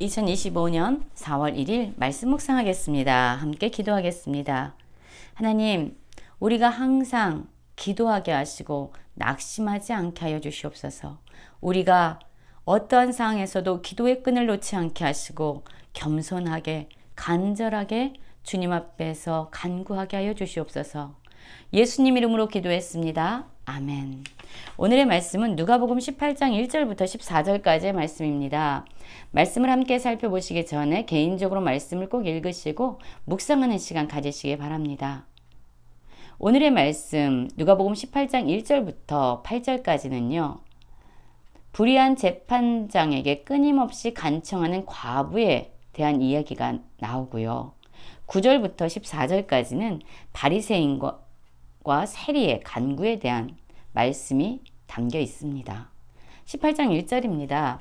2025년 4월 1일 말씀 묵상하겠습니다. 함께 기도하겠습니다. 하나님, 우리가 항상 기도하게 하시고 낙심하지 않게 하여 주시옵소서. 우리가 어떠한 상황에서도 기도의 끈을 놓지 않게 하시고 겸손하게 간절하게 주님 앞에서 간구하게 하여 주시옵소서. 예수님 이름으로 기도했습니다. 아멘. 오늘의 말씀은 누가복음 18장 1절부터 14절까지의 말씀입니다. 말씀을 함께 살펴보시기 전에 개인적으로 말씀을 꼭 읽으시고 묵상하는 시간 가지시기 바랍니다. 오늘의 말씀 누가복음 18장 1절부터 8절까지는요. 불의한 재판장에게 끊임없이 간청하는 과부에 대한 이야기가 나오고요. 9절부터 14절까지는 바리새인과 세리의 간구에 대한 말씀이 담겨 있습니다. 18장 1절입니다.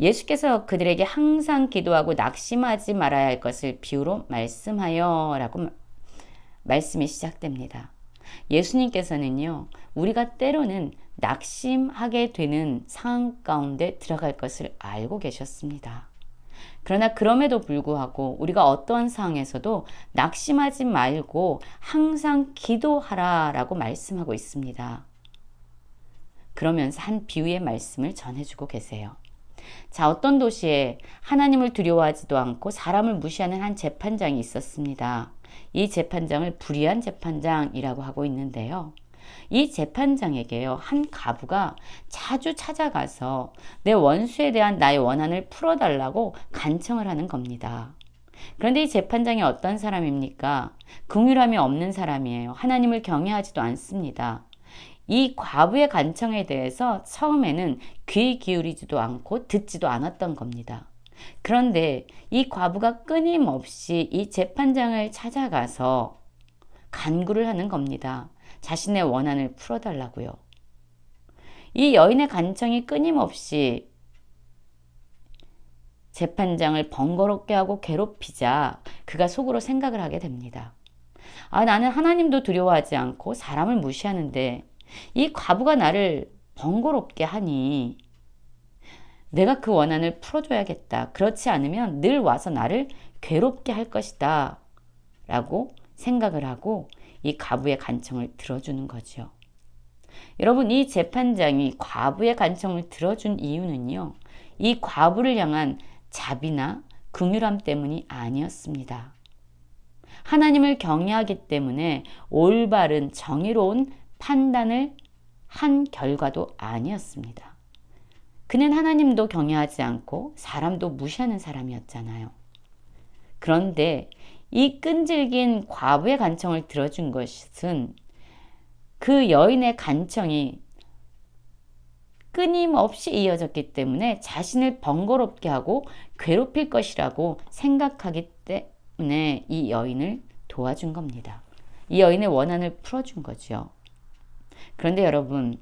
예수께서 그들에게 항상 기도하고 낙심하지 말아야 할 것을 비유로 말씀하여 라고 말씀이 시작됩니다. 예수님께서는요, 우리가 때로는 낙심하게 되는 상황 가운데 들어갈 것을 알고 계셨습니다. 그러나 그럼에도 불구하고 우리가 어떠한 상황에서도 낙심하지 말고 항상 기도하라 라고 말씀하고 있습니다. 그러면서 한 비유의 말씀을 전해주고 계세요. 자, 어떤 도시에 하나님을 두려워하지도 않고 사람을 무시하는 한 재판장이 있었습니다. 이 재판장을 불의한 재판장이라고 하고 있는데요. 이 재판장에게요, 한 가부가 자주 찾아가서 내 원수에 대한 나의 원한을 풀어달라고 간청을 하는 겁니다. 그런데 이 재판장이 어떤 사람입니까? 긍휼함이 없는 사람이에요. 하나님을 경외하지도 않습니다. 이 과부의 간청에 대해서 처음에는 귀 기울이지도 않고 듣지도 않았던 겁니다. 그런데 이 과부가 끊임없이 이 재판장을 찾아가서 간구를 하는 겁니다. 자신의 원한을 풀어달라고요. 이 여인의 간청이 끊임없이 재판장을 번거롭게 하고 괴롭히자 그가 속으로 생각을 하게 됩니다. 아, 나는 하나님도 두려워하지 않고 사람을 무시하는데 이 과부가 나를 번거롭게 하니 내가 그 원한을 풀어줘야겠다. 그렇지 않으면 늘 와서 나를 괴롭게 할 것이다. 라고 생각을 하고 이 과부의 간청을 들어주는 거죠. 여러분, 이 재판장이 과부의 간청을 들어준 이유는요, 이 과부를 향한 자비나 긍휼함 때문이 아니었습니다. 하나님을 경외하기 때문에 올바른 정의로운 판단을 한 결과도 아니었습니다. 그는 하나님도 경외하지 않고 사람도 무시하는 사람이었잖아요. 그런데 이 끈질긴 과부의 간청을 들어준 것은 그 여인의 간청이 끊임없이 이어졌기 때문에 자신을 번거롭게 하고 괴롭힐 것이라고 생각하기 때문에 이 여인을 도와준 겁니다. 이 여인의 원한을 풀어준 거죠. 그런데 여러분,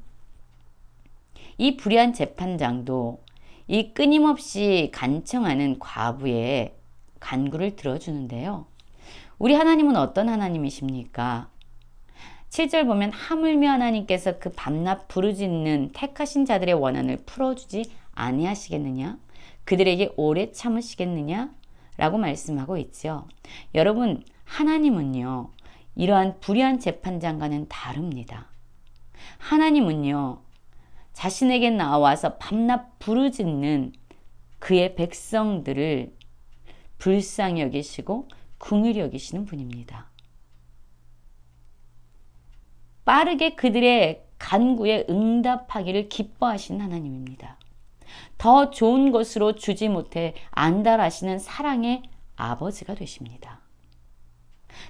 이 불의한 재판장도 이 끊임없이 간청하는 과부의 간구를 들어주는데요. 우리 하나님은 어떤 하나님이십니까? 7절 보면 하물며 하나님께서 그 밤낮 부르짖는 택하신 자들의 원한을 풀어주지 아니하시겠느냐? 그들에게 오래 참으시겠느냐? 라고 말씀하고 있죠. 여러분, 하나님은요, 이러한 불의한 재판장과는 다릅니다. 하나님은요, 자신에게 나와서 밤낮 부르짖는 그의 백성들을 불쌍히 여기시고 궁휼히 여기시는 분입니다. 빠르게 그들의 간구에 응답하기를 기뻐하시는 하나님입니다. 더 좋은 것으로 주지 못해 안달하시는 사랑의 아버지가 되십니다.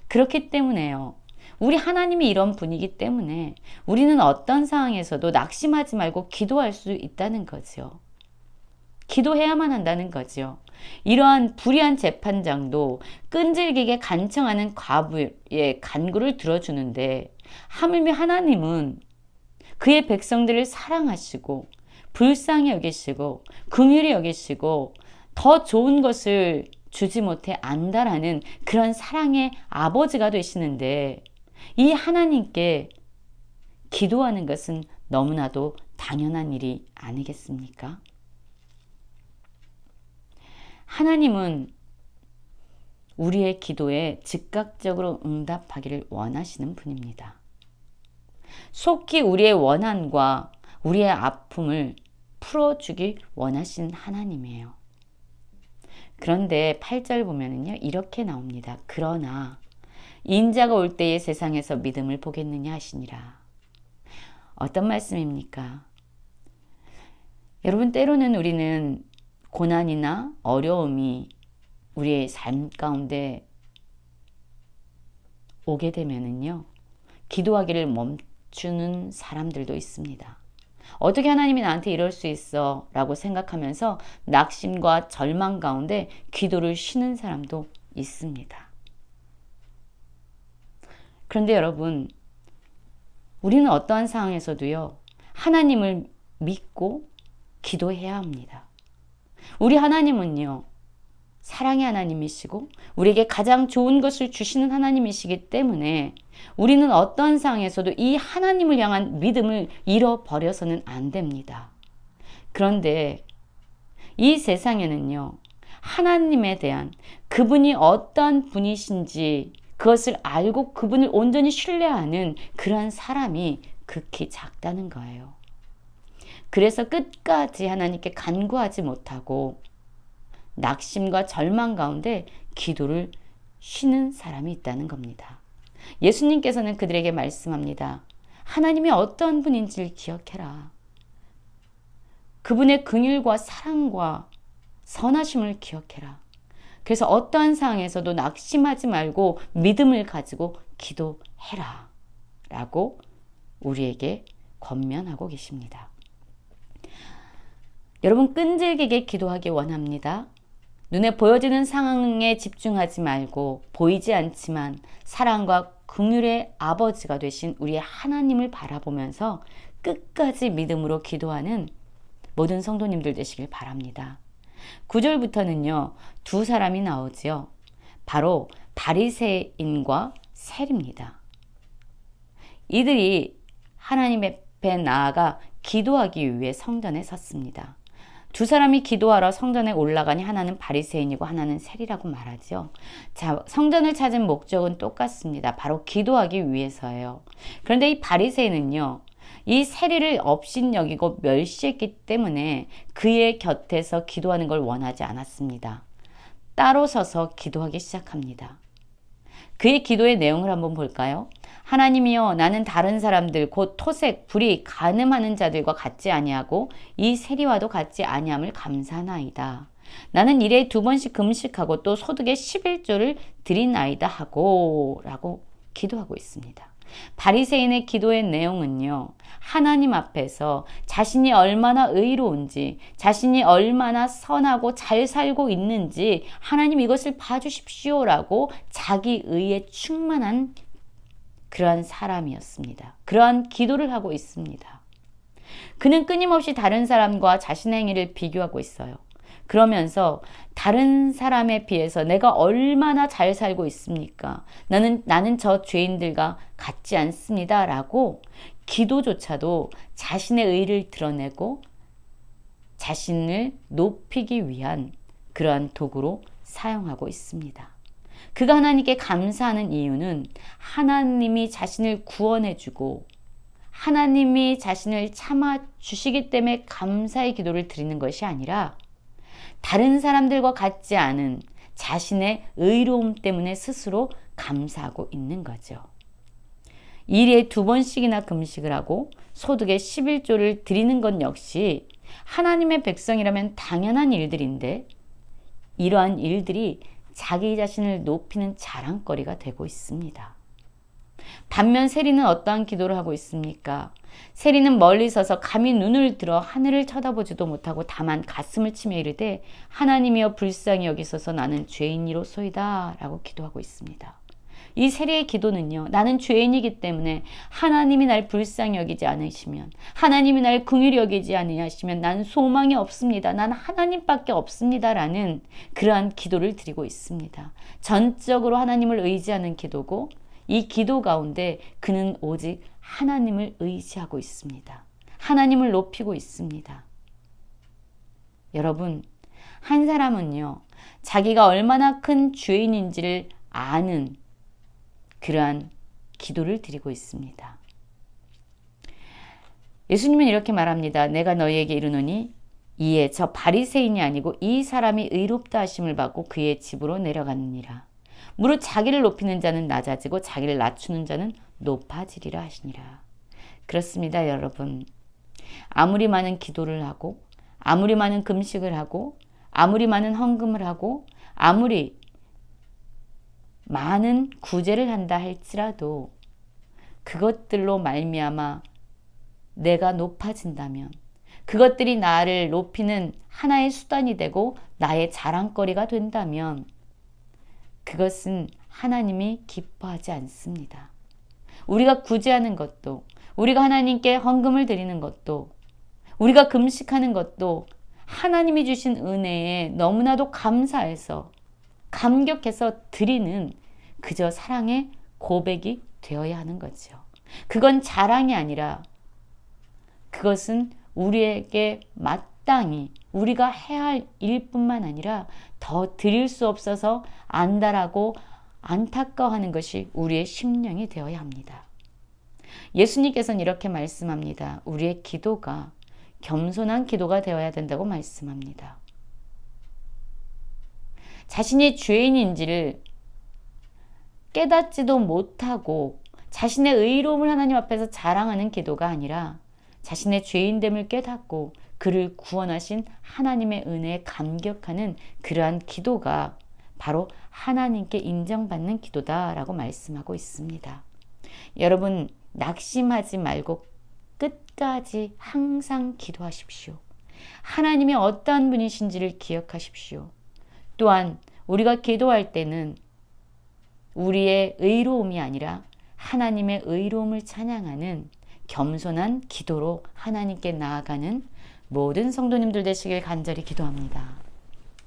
그렇기 때문에요. 우리 하나님이 이런 분이기 때문에 우리는 어떤 상황에서도 낙심하지 말고 기도할 수 있다는 거죠. 기도해야만 한다는 거죠. 이러한 불의한 재판장도 끈질기게 간청하는 과부의 간구를 들어주는데 하물며 하나님은 그의 백성들을 사랑하시고 불쌍히 여기시고 긍휼히 여기시고 더 좋은 것을 주지 못해 안다라는 그런 사랑의 아버지가 되시는데 이 하나님께 기도하는 것은 너무나도 당연한 일이 아니겠습니까? 하나님은 우리의 기도에 즉각적으로 응답하기를 원하시는 분입니다. 속히 우리의 원한과 우리의 아픔을 풀어주기 원하신 하나님이에요. 그런데 8절 보면은요, 이렇게 나옵니다. 그러나 인자가 올 때의 세상에서 믿음을 보겠느냐 하시니라. 어떤 말씀입니까? 여러분, 때로는 우리는 고난이나 어려움이 우리의 삶 가운데 오게 되면은요, 기도하기를 멈추는 사람들도 있습니다. 어떻게 하나님이 나한테 이럴 수 있어? 라고 생각하면서 낙심과 절망 가운데 기도를 쉬는 사람도 있습니다. 그런데 여러분, 우리는 어떠한 상황에서도요, 하나님을 믿고 기도해야 합니다. 우리 하나님은요, 사랑의 하나님이시고, 우리에게 가장 좋은 것을 주시는 하나님이시기 때문에, 우리는 어떤 상황에서도 이 하나님을 향한 믿음을 잃어버려서는 안 됩니다. 그런데 이 세상에는요, 하나님에 대한 그분이 어떤 분이신지 그것을 알고 그분을 온전히 신뢰하는 그러한 사람이 극히 작다는 거예요. 그래서 끝까지 하나님께 간구하지 못하고 낙심과 절망 가운데 기도를 쉬는 사람이 있다는 겁니다. 예수님께서는 그들에게 말씀합니다. 하나님이 어떤 분인지를 기억해라. 그분의 긍휼과 사랑과 선하심을 기억해라. 그래서 어떠한 상황에서도 낙심하지 말고 믿음을 가지고 기도해라. 라고 우리에게 권면하고 계십니다. 여러분 끈질기게 기도하기 원합니다. 눈에 보여지는 상황에 집중하지 말고 보이지 않지만 사랑과 긍휼의 아버지가 되신 우리의 하나님을 바라보면서 끝까지 믿음으로 기도하는 모든 성도님들 되시길 바랍니다. 9절부터는요. 두 사람이 나오지요. 바로 바리새인과 셀입니다. 이들이 하나님 앞에 나아가 기도하기 위해 성전에 섰습니다. 두 사람이 기도하러 성전에 올라가니 하나는 바리새인이고 하나는 셀이라고 말하죠. 자, 성전을 찾은 목적은 똑같습니다. 바로 기도하기 위해서예요. 그런데 이 바리새인은요. 이 세리를 업신여기고 멸시했기 때문에 그의 곁에서 기도하는 걸 원하지 않았습니다. 따로 서서 기도하기 시작합니다. 그의 기도의 내용을 한번 볼까요? 하나님이여 나는 다른 사람들 곧 토색 불이 가늠하는 자들과 같지 아니하고 이 세리와도 같지 아니함을 감사나이다. 나는 일에 두 번씩 금식하고 또 소득의 11조를 드린나이다 하고 라고 기도하고 있습니다. 바리새인의 기도의 내용은요. 하나님 앞에서 자신이 얼마나 의로운지, 자신이 얼마나 선하고 잘 살고 있는지 하나님 이것을 봐 주십시오라고 자기 의에 충만한 그러한 사람이었습니다. 그러한 기도를 하고 있습니다. 그는 끊임없이 다른 사람과 자신의 행위를 비교하고 있어요. 그러면서 다른 사람에 비해서 내가 얼마나 잘 살고 있습니까? 나는, 나는 저 죄인들과 같지 않습니다. 라고 기도조차도 자신의 의를 드러내고 자신을 높이기 위한 그러한 도구로 사용하고 있습니다. 그가 하나님께 감사하는 이유는 하나님이 자신을 구원해주고 하나님이 자신을 참아 주시기 때문에 감사의 기도를 드리는 것이 아니라 다른 사람들과 같지 않은 자신의 의로움 때문에 스스로 감사하고 있는 거죠. 일에 두 번씩이나 금식을 하고 소득의 11조를 드리는 것 역시 하나님의 백성이라면 당연한 일들인데 이러한 일들이 자기 자신을 높이는 자랑거리가 되고 있습니다. 반면 세리는 어떠한 기도를 하고 있습니까? 세리는 멀리 서서 감히 눈을 들어 하늘을 쳐다보지도 못하고 다만 가슴을 치며 이르되 하나님이여 불쌍히 여기소서 나는 죄인이로소이다 라고 기도하고 있습니다. 이 세리의 기도는요. 나는 죄인이기 때문에 하나님이 날 불쌍히 여기지 않으시면 하나님이 날 긍휼히 여기지 않으시면 난 소망이 없습니다. 난 하나님밖에 없습니다라는 그러한 기도를 드리고 있습니다. 전적으로 하나님을 의지하는 기도고 이 기도 가운데 그는 오직 하나님을 의지하고 있습니다. 하나님을 높이고 있습니다. 여러분, 한 사람은요, 자기가 얼마나 큰 죄인인지를 아는 그러한 기도를 드리고 있습니다. 예수님은 이렇게 말합니다. 내가 너희에게 이르노니 이에 저 바리새인이 아니고 이 사람이 의롭다 하심을 받고 그의 집으로 내려갔느니라. 무릇 자기를 높이는 자는 낮아지고 자기를 낮추는 자는 높아지리라 하시니라. 그렇습니다, 여러분. 아무리 많은 기도를 하고 아무리 많은 금식을 하고 아무리 많은 헌금을 하고 아무리 많은 구제를 한다 할지라도 그것들로 말미암아 내가 높아진다면 그것들이 나를 높이는 하나의 수단이 되고 나의 자랑거리가 된다면 그것은 하나님이 기뻐하지 않습니다. 우리가 구제하는 것도 우리가 하나님께 헌금을 드리는 것도 우리가 금식하는 것도 하나님이 주신 은혜에 너무나도 감사해서 감격해서 드리는 그저 사랑의 고백이 되어야 하는 거죠. 그건 자랑이 아니라 그것은 우리에게 마땅히 우리가 해야 할 일뿐만 아니라 더 드릴 수 없어서 안달하고 안타까워하는 것이 우리의 심령이 되어야 합니다. 예수님께서는 이렇게 말씀합니다. 우리의 기도가 겸손한 기도가 되어야 된다고 말씀합니다. 자신이 죄인인지를 깨닫지도 못하고 자신의 의로움을 하나님 앞에서 자랑하는 기도가 아니라 자신의 죄인됨을 깨닫고 그를 구원하신 하나님의 은혜에 감격하는 그러한 기도가 바로 하나님께 인정받는 기도다라고 말씀하고 있습니다. 여러분, 낙심하지 말고 끝까지 항상 기도하십시오. 하나님이 어떠한 분이신지를 기억하십시오. 또한 우리가 기도할 때는 우리의 의로움이 아니라 하나님의 의로움을 찬양하는 겸손한 기도로 하나님께 나아가는 모든 성도님들 되시길 간절히 기도합니다.